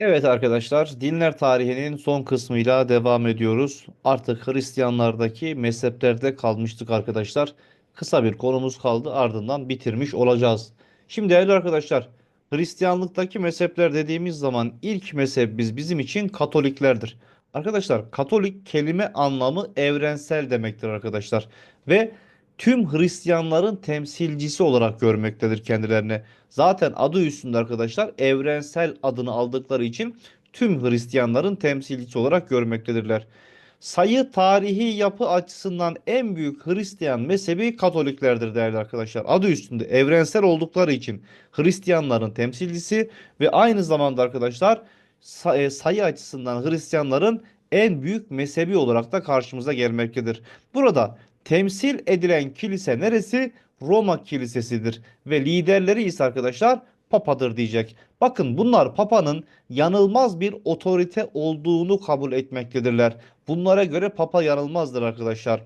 Evet arkadaşlar, dinler tarihinin son kısmıyla devam ediyoruz. Artık Hristiyanlardaki mezheplerde kalmıştık arkadaşlar. Kısa bir konumuz kaldı, ardından bitirmiş olacağız. Şimdi değerli arkadaşlar, Hristiyanlıktaki mezhepler dediğimiz zaman ilk mezhebimiz bizim için Katoliklerdir. Arkadaşlar, Katolik kelime anlamı evrensel demektir arkadaşlar. Ve tüm Hristiyanların temsilcisi olarak görmektedir kendilerini. Zaten adı üstünde arkadaşlar evrensel adını aldıkları için tüm Hristiyanların temsilcisi olarak görmektedirler. Sayı tarihi yapı açısından en büyük Hristiyan mezhebi Katoliklerdir değerli arkadaşlar. Adı üstünde evrensel oldukları için Hristiyanların temsilcisi ve aynı zamanda arkadaşlar e, sayı açısından Hristiyanların en büyük mezhebi olarak da karşımıza gelmektedir. Burada temsil edilen kilise neresi? Roma kilisesidir ve liderleri ise arkadaşlar papadır diyecek. Bakın bunlar papanın yanılmaz bir otorite olduğunu kabul etmektedirler. Bunlara göre papa yanılmazdır arkadaşlar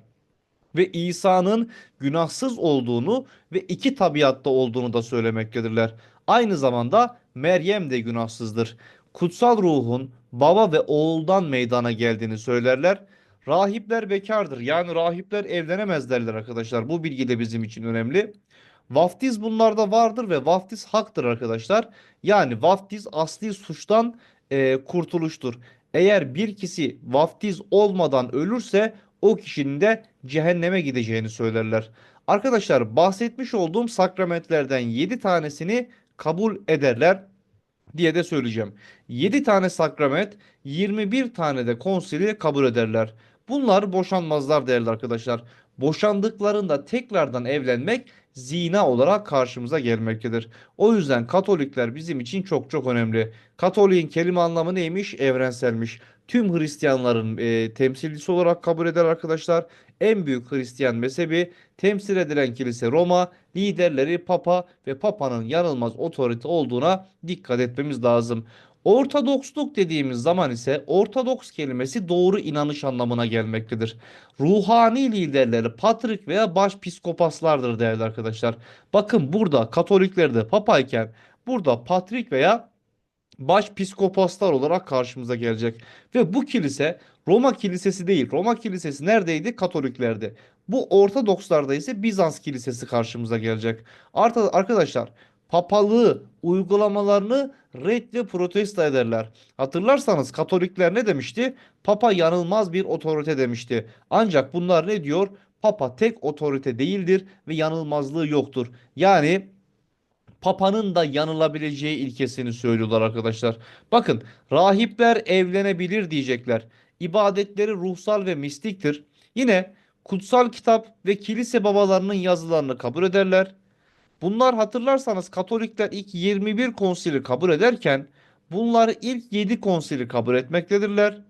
ve İsa'nın günahsız olduğunu ve iki tabiatta olduğunu da söylemektedirler. Aynı zamanda Meryem de günahsızdır. Kutsal ruhun baba ve oğuldan meydana geldiğini söylerler. Rahipler bekardır. Yani rahipler evlenemez derler arkadaşlar. Bu bilgi de bizim için önemli. Vaftiz bunlarda vardır ve vaftiz haktır arkadaşlar. Yani vaftiz asli suçtan e, kurtuluştur. Eğer bir kişi vaftiz olmadan ölürse o kişinin de cehenneme gideceğini söylerler. Arkadaşlar bahsetmiş olduğum sakramentlerden 7 tanesini kabul ederler diye de söyleyeceğim. 7 tane sakrament, 21 tane de konsili kabul ederler. Bunlar boşanmazlar değerli arkadaşlar. Boşandıklarında tekrardan evlenmek zina olarak karşımıza gelmektedir. O yüzden Katolikler bizim için çok çok önemli. Katolik'in kelime anlamı neymiş? Evrenselmiş. Tüm Hristiyanların e, temsilcisi olarak kabul eder arkadaşlar. En büyük Hristiyan mezhebi temsil edilen kilise Roma, liderleri Papa ve Papa'nın yanılmaz otorite olduğuna dikkat etmemiz lazım. Ortodoksluk dediğimiz zaman ise ortodoks kelimesi doğru inanış anlamına gelmektedir. Ruhani liderleri patrik veya başpiskopaslardır değerli arkadaşlar. Bakın burada Katoliklerde papa iken burada patrik veya başpiskopaslar olarak karşımıza gelecek. Ve bu kilise Roma kilisesi değil. Roma kilisesi neredeydi? Katoliklerde. Bu Ortodokslarda ise Bizans kilisesi karşımıza gelecek. Artı arkadaşlar papalığı uygulamalarını red ve protesto ederler. Hatırlarsanız Katolikler ne demişti? Papa yanılmaz bir otorite demişti. Ancak bunlar ne diyor? Papa tek otorite değildir ve yanılmazlığı yoktur. Yani Papa'nın da yanılabileceği ilkesini söylüyorlar arkadaşlar. Bakın rahipler evlenebilir diyecekler. İbadetleri ruhsal ve mistiktir. Yine kutsal kitap ve kilise babalarının yazılarını kabul ederler. Bunlar hatırlarsanız Katolikler ilk 21 konsili kabul ederken bunlar ilk 7 konsili kabul etmektedirler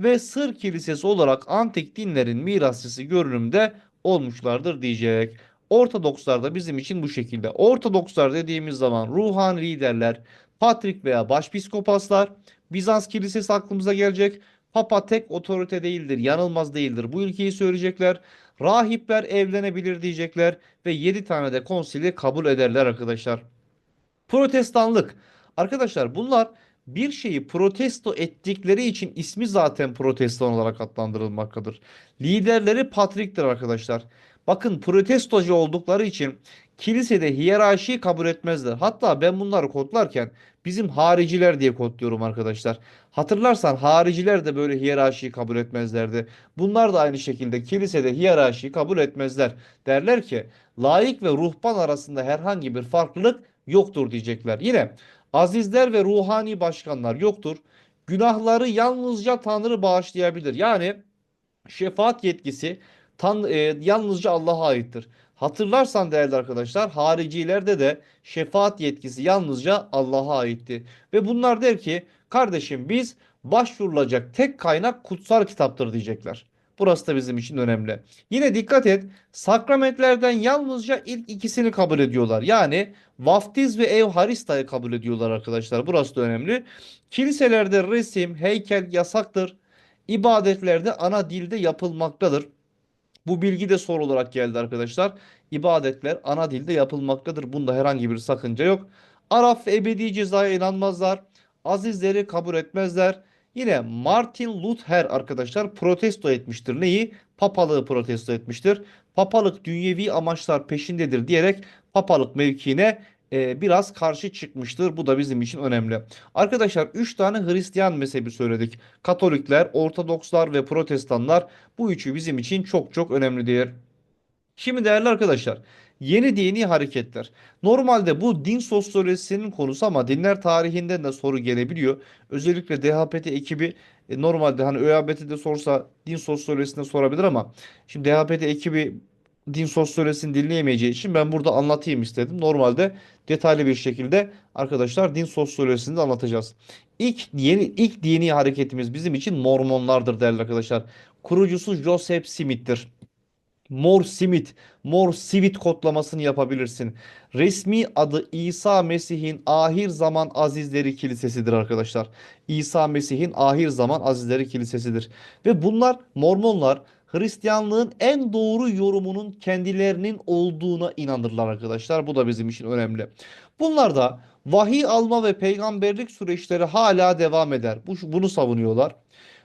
ve Sır Kilisesi olarak antik dinlerin mirasçısı görünümde olmuşlardır diyecek. Ortodokslar da bizim için bu şekilde. Ortodokslar dediğimiz zaman ruhani liderler, patrik veya başpiskopaslar, Bizans kilisesi aklımıza gelecek. Papa tek otorite değildir, yanılmaz değildir. Bu ülkeyi söyleyecekler. Rahipler evlenebilir diyecekler ve 7 tane de konsili kabul ederler arkadaşlar. Protestanlık. Arkadaşlar bunlar bir şeyi protesto ettikleri için ismi zaten protestan olarak adlandırılmaktadır. Liderleri patriktir arkadaşlar. Bakın protestocu oldukları için kilisede hiyerarşiyi kabul etmezler. Hatta ben bunları kodlarken bizim hariciler diye kodluyorum arkadaşlar. Hatırlarsan hariciler de böyle hiyerarşiyi kabul etmezlerdi. Bunlar da aynı şekilde kilisede hiyerarşiyi kabul etmezler. Derler ki laik ve ruhban arasında herhangi bir farklılık yoktur diyecekler. Yine azizler ve ruhani başkanlar yoktur. Günahları yalnızca Tanrı bağışlayabilir. Yani şefaat yetkisi tan e, yalnızca Allah'a aittir. Hatırlarsan değerli arkadaşlar haricilerde de şefaat yetkisi yalnızca Allah'a aitti. Ve bunlar der ki kardeşim biz başvurulacak tek kaynak kutsal kitaptır diyecekler. Burası da bizim için önemli. Yine dikkat et sakramentlerden yalnızca ilk ikisini kabul ediyorlar. Yani vaftiz ve evharistayı kabul ediyorlar arkadaşlar. Burası da önemli. Kiliselerde resim, heykel yasaktır. İbadetlerde ana dilde yapılmaktadır. Bu bilgi de soru olarak geldi arkadaşlar. İbadetler ana dilde yapılmaktadır. Bunda herhangi bir sakınca yok. Araf ebedi cezaya inanmazlar. Azizleri kabul etmezler. Yine Martin Luther arkadaşlar protesto etmiştir. Neyi? Papalığı protesto etmiştir. Papalık dünyevi amaçlar peşindedir diyerek papalık mevkiine e, biraz karşı çıkmıştır. Bu da bizim için önemli. Arkadaşlar 3 tane Hristiyan mezhebi söyledik. Katolikler, Ortodokslar ve Protestanlar bu üçü bizim için çok çok önemlidir. Şimdi değerli arkadaşlar, yeni dini hareketler. Normalde bu din sosyolojisinin konusu ama dinler tarihinden de soru gelebiliyor. Özellikle DHPT ekibi e, normalde hani ÖABT'de sorsa din sosyolojisinde sorabilir ama şimdi DHPT ekibi din sosyolojisini dinleyemeyeceği için ben burada anlatayım istedim. Normalde detaylı bir şekilde arkadaşlar din sosyolojisini de anlatacağız. İlk yeni ilk dini hareketimiz bizim için Mormonlardır değerli arkadaşlar. Kurucusu Joseph Smith'tir. Mor Simit, Mor Sivit kodlamasını yapabilirsin. Resmi adı İsa Mesih'in Ahir Zaman Azizleri Kilisesi'dir arkadaşlar. İsa Mesih'in Ahir Zaman Azizleri Kilisesi'dir. Ve bunlar Mormonlar Hristiyanlığın en doğru yorumunun kendilerinin olduğuna inanırlar arkadaşlar. Bu da bizim için önemli. Bunlar da vahiy alma ve peygamberlik süreçleri hala devam eder. Bu, bunu savunuyorlar.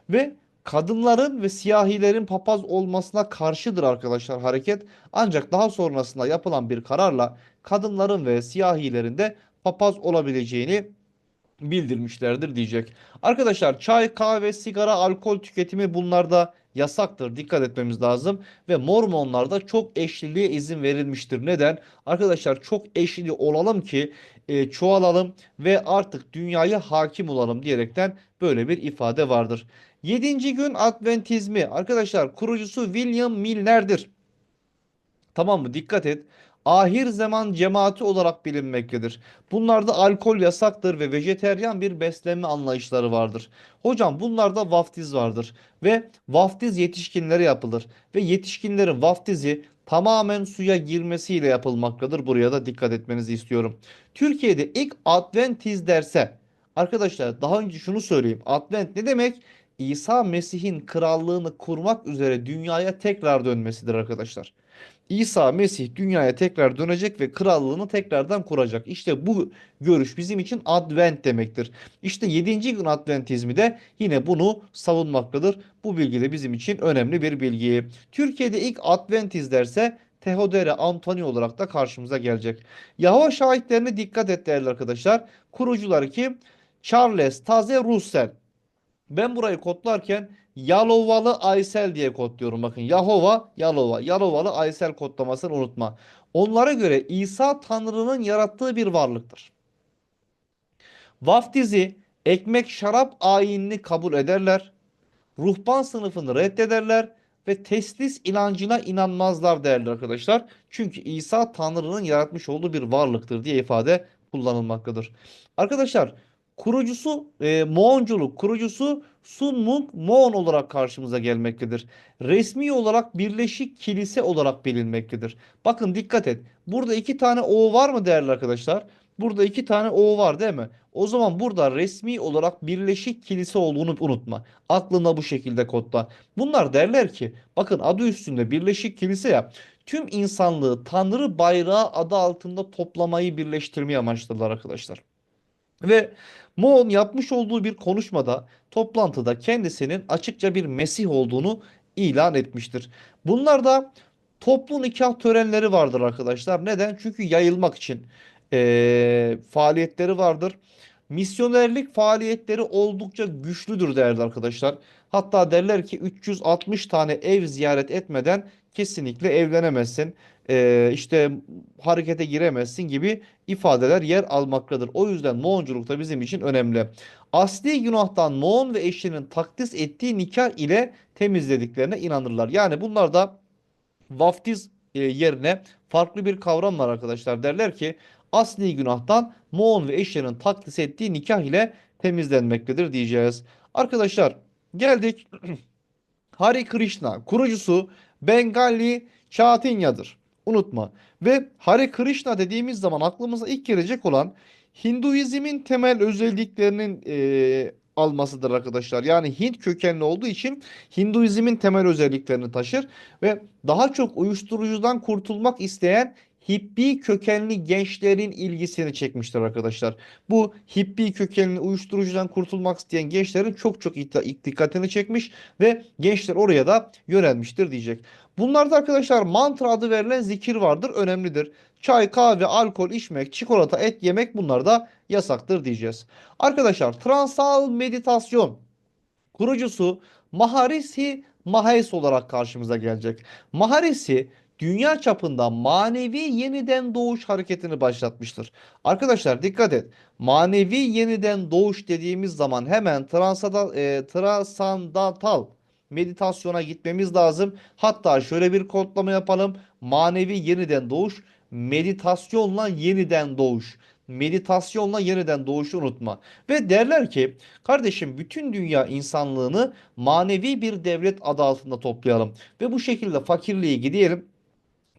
Ve kadınların ve siyahilerin papaz olmasına karşıdır arkadaşlar hareket. Ancak daha sonrasında yapılan bir kararla kadınların ve siyahilerin de papaz olabileceğini bildirmişlerdir diyecek. Arkadaşlar çay, kahve, sigara, alkol tüketimi bunlarda yasaktır. Dikkat etmemiz lazım. Ve Mormonlarda çok eşliliğe izin verilmiştir. Neden? Arkadaşlar çok eşli olalım ki e, çoğalalım ve artık dünyaya hakim olalım diyerekten böyle bir ifade vardır. Yedinci gün Adventizmi arkadaşlar kurucusu William Milner'dir. Tamam mı? Dikkat et. Ahir zaman cemaati olarak bilinmektedir. Bunlarda alkol yasaktır ve vejeteryan bir beslenme anlayışları vardır. Hocam bunlarda vaftiz vardır ve vaftiz yetişkinlere yapılır ve yetişkinlerin vaftizi tamamen suya girmesiyle yapılmaktadır. Buraya da dikkat etmenizi istiyorum. Türkiye'de ilk Adventiz derse arkadaşlar daha önce şunu söyleyeyim. Advent ne demek? İsa Mesih'in krallığını kurmak üzere dünyaya tekrar dönmesidir arkadaşlar. İsa Mesih dünyaya tekrar dönecek ve krallığını tekrardan kuracak. İşte bu görüş bizim için Advent demektir. İşte 7. gün Adventizmi de yine bunu savunmaktadır. Bu bilgi de bizim için önemli bir bilgi. Türkiye'de ilk Adventiz derse Teodere Antoni olarak da karşımıza gelecek. Yahova şahitlerine dikkat et değerli arkadaşlar. Kurucuları kim? Charles Taze Russell. Ben burayı kodlarken Yalovalı Aysel diye kodluyorum. Bakın Yahova, Yalova, Yalovalı Aysel kodlamasını unutma. Onlara göre İsa Tanrı'nın yarattığı bir varlıktır. Vaftizi ekmek şarap ayinini kabul ederler. Ruhban sınıfını reddederler ve teslis inancına inanmazlar değerli arkadaşlar. Çünkü İsa Tanrı'nın yaratmış olduğu bir varlıktır diye ifade kullanılmaktadır. Arkadaşlar kurucusu e, Moğonculuk kurucusu Sun Mung Moğon olarak karşımıza gelmektedir. Resmi olarak Birleşik Kilise olarak bilinmektedir. Bakın dikkat et. Burada iki tane O var mı değerli arkadaşlar? Burada iki tane O var değil mi? O zaman burada resmi olarak Birleşik Kilise olduğunu unutma. Aklına bu şekilde kodla. Bunlar derler ki bakın adı üstünde Birleşik Kilise ya tüm insanlığı Tanrı bayrağı adı altında toplamayı birleştirmeyi amaçladılar arkadaşlar. Ve Moon yapmış olduğu bir konuşmada toplantıda kendisinin açıkça bir Mesih olduğunu ilan etmiştir. Bunlar da toplu nikah törenleri vardır arkadaşlar. Neden? Çünkü yayılmak için eee, faaliyetleri vardır. Misyonerlik faaliyetleri oldukça güçlüdür değerli arkadaşlar. Hatta derler ki 360 tane ev ziyaret etmeden kesinlikle evlenemezsin. Eee, işte harekete giremezsin gibi ifadeler yer almaktadır. O yüzden Moğonculuk da bizim için önemli. Asli günahtan Moğon ve eşinin takdis ettiği nikah ile temizlediklerine inanırlar. Yani bunlar da vaftiz e, yerine farklı bir kavram var arkadaşlar. Derler ki asli günahtan Moğon ve eşinin takdis ettiği nikah ile temizlenmektedir diyeceğiz. Arkadaşlar geldik Hare Krishna kurucusu Bengali Chaitanya'dır. Unutma. Ve Hare Krishna dediğimiz zaman aklımıza ilk gelecek olan Hinduizmin temel özelliklerinin e, almasıdır arkadaşlar. Yani Hint kökenli olduğu için Hinduizmin temel özelliklerini taşır ve daha çok uyuşturucudan kurtulmak isteyen Hippi kökenli gençlerin ilgisini çekmiştir arkadaşlar. Bu hippi kökenli uyuşturucudan kurtulmak isteyen gençlerin çok çok dikkatini çekmiş ve gençler oraya da yönelmiştir diyecek. Bunlarda arkadaşlar mantra adı verilen zikir vardır, önemlidir. Çay, kahve, alkol içmek, çikolata, et yemek bunlar da yasaktır diyeceğiz. Arkadaşlar transal meditasyon kurucusu Maharishi Mahesh olarak karşımıza gelecek. Maharishi dünya çapında manevi yeniden doğuş hareketini başlatmıştır. Arkadaşlar dikkat et. Manevi yeniden doğuş dediğimiz zaman hemen transada, e, transandantal meditasyona gitmemiz lazım. Hatta şöyle bir kodlama yapalım. Manevi yeniden doğuş, meditasyonla yeniden doğuş. Meditasyonla yeniden doğuşu unutma. Ve derler ki kardeşim bütün dünya insanlığını manevi bir devlet adı altında toplayalım. Ve bu şekilde fakirliği gideyelim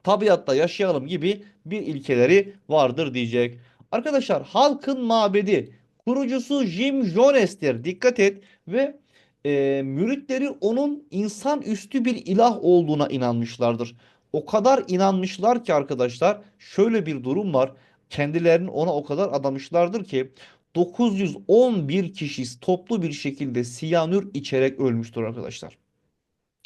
tabiatta yaşayalım gibi bir ilkeleri vardır diyecek. Arkadaşlar halkın mabedi kurucusu Jim Jones'tir. Dikkat et ve e, müritleri onun insan üstü bir ilah olduğuna inanmışlardır. O kadar inanmışlar ki arkadaşlar şöyle bir durum var. Kendilerini ona o kadar adamışlardır ki 911 kişi toplu bir şekilde siyanür içerek ölmüştür arkadaşlar.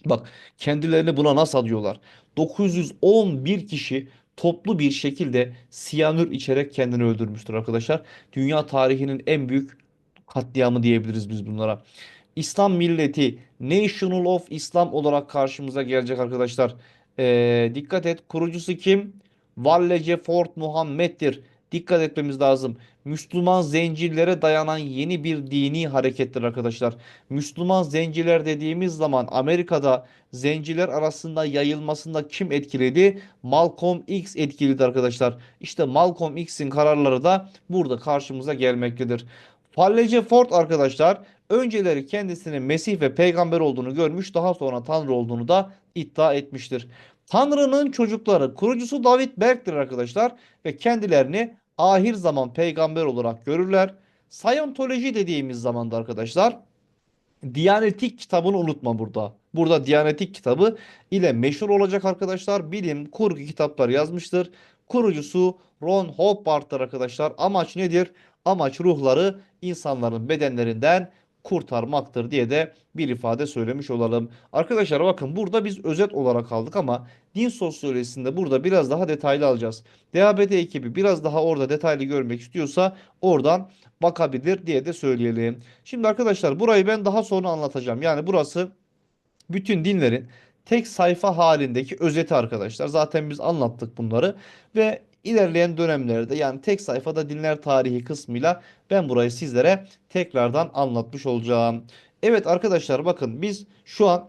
Bak kendilerini buna nasıl adıyorlar? 911 kişi toplu bir şekilde siyanür içerek kendini öldürmüştür arkadaşlar. Dünya tarihinin en büyük katliamı diyebiliriz biz bunlara. İslam milleti National of Islam olarak karşımıza gelecek arkadaşlar. Ee, dikkat et kurucusu kim? Vallece Fort Muhammed'dir. Dikkat etmemiz lazım. Müslüman zincirlere dayanan yeni bir dini harekettir arkadaşlar. Müslüman zenciler dediğimiz zaman Amerika'da zenciler arasında yayılmasında kim etkiledi? Malcolm X etkiliydi arkadaşlar. İşte Malcolm X'in kararları da burada karşımıza gelmektedir. Fallece Ford arkadaşlar önceleri kendisinin Mesih ve peygamber olduğunu görmüş daha sonra Tanrı olduğunu da iddia etmiştir. Tanrı'nın çocukları kurucusu David Berk'tir arkadaşlar ve kendilerini ahir zaman peygamber olarak görürler. Scientology dediğimiz zamanda arkadaşlar Diyanetik kitabını unutma burada. Burada Diyanetik kitabı ile meşhur olacak arkadaşlar. Bilim, kurgu kitaplar yazmıştır. Kurucusu Ron Hubbard'dır arkadaşlar. Amaç nedir? Amaç ruhları insanların bedenlerinden kurtarmaktır diye de bir ifade söylemiş olalım. Arkadaşlar bakın burada biz özet olarak aldık ama din sosyolojisinde burada biraz daha detaylı alacağız. DHBD ekibi biraz daha orada detaylı görmek istiyorsa oradan bakabilir diye de söyleyelim. Şimdi arkadaşlar burayı ben daha sonra anlatacağım. Yani burası bütün dinlerin tek sayfa halindeki özeti arkadaşlar. Zaten biz anlattık bunları ve ilerleyen dönemlerde yani tek sayfada dinler tarihi kısmıyla ben burayı sizlere tekrardan anlatmış olacağım. Evet arkadaşlar bakın biz şu an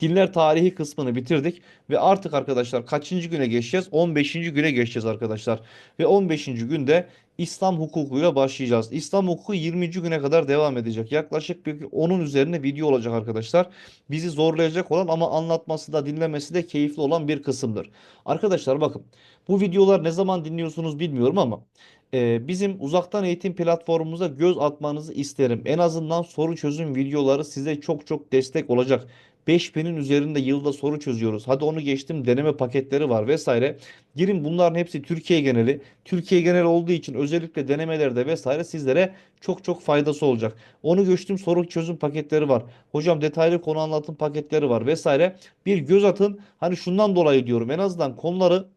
Dinler tarihi kısmını bitirdik ve artık arkadaşlar kaçıncı güne geçeceğiz? 15. güne geçeceğiz arkadaşlar. Ve 15. günde İslam hukukuyla başlayacağız. İslam hukuku 20. güne kadar devam edecek. Yaklaşık bir onun üzerine video olacak arkadaşlar. Bizi zorlayacak olan ama anlatması da dinlemesi de keyifli olan bir kısımdır. Arkadaşlar bakın bu videolar ne zaman dinliyorsunuz bilmiyorum ama e, bizim uzaktan eğitim platformumuza göz atmanızı isterim. En azından soru çözüm videoları size çok çok destek olacak. 5000'in üzerinde yılda soru çözüyoruz. Hadi onu geçtim deneme paketleri var vesaire. Girin bunların hepsi Türkiye geneli. Türkiye geneli olduğu için özellikle denemelerde vesaire sizlere çok çok faydası olacak. Onu geçtim soru çözüm paketleri var. Hocam detaylı konu anlatım paketleri var vesaire. Bir göz atın. Hani şundan dolayı diyorum en azından konuları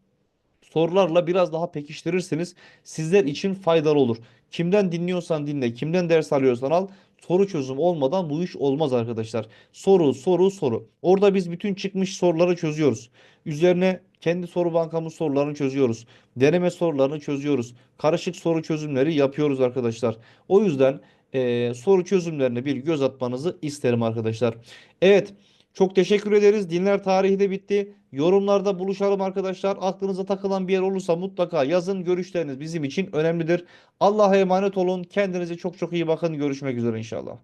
sorularla biraz daha pekiştirirseniz sizler için faydalı olur. Kimden dinliyorsan dinle, kimden ders alıyorsan al. Soru çözüm olmadan bu iş olmaz arkadaşlar. Soru, soru, soru. Orada biz bütün çıkmış soruları çözüyoruz. Üzerine kendi soru bankamız sorularını çözüyoruz. Deneme sorularını çözüyoruz. Karışık soru çözümleri yapıyoruz arkadaşlar. O yüzden eee, soru çözümlerine bir göz atmanızı isterim arkadaşlar. Evet. Çok teşekkür ederiz. Dinler tarihi de bitti. Yorumlarda buluşalım arkadaşlar. Aklınıza takılan bir yer olursa mutlaka yazın. Görüşleriniz bizim için önemlidir. Allah'a emanet olun. Kendinize çok çok iyi bakın. Görüşmek üzere inşallah.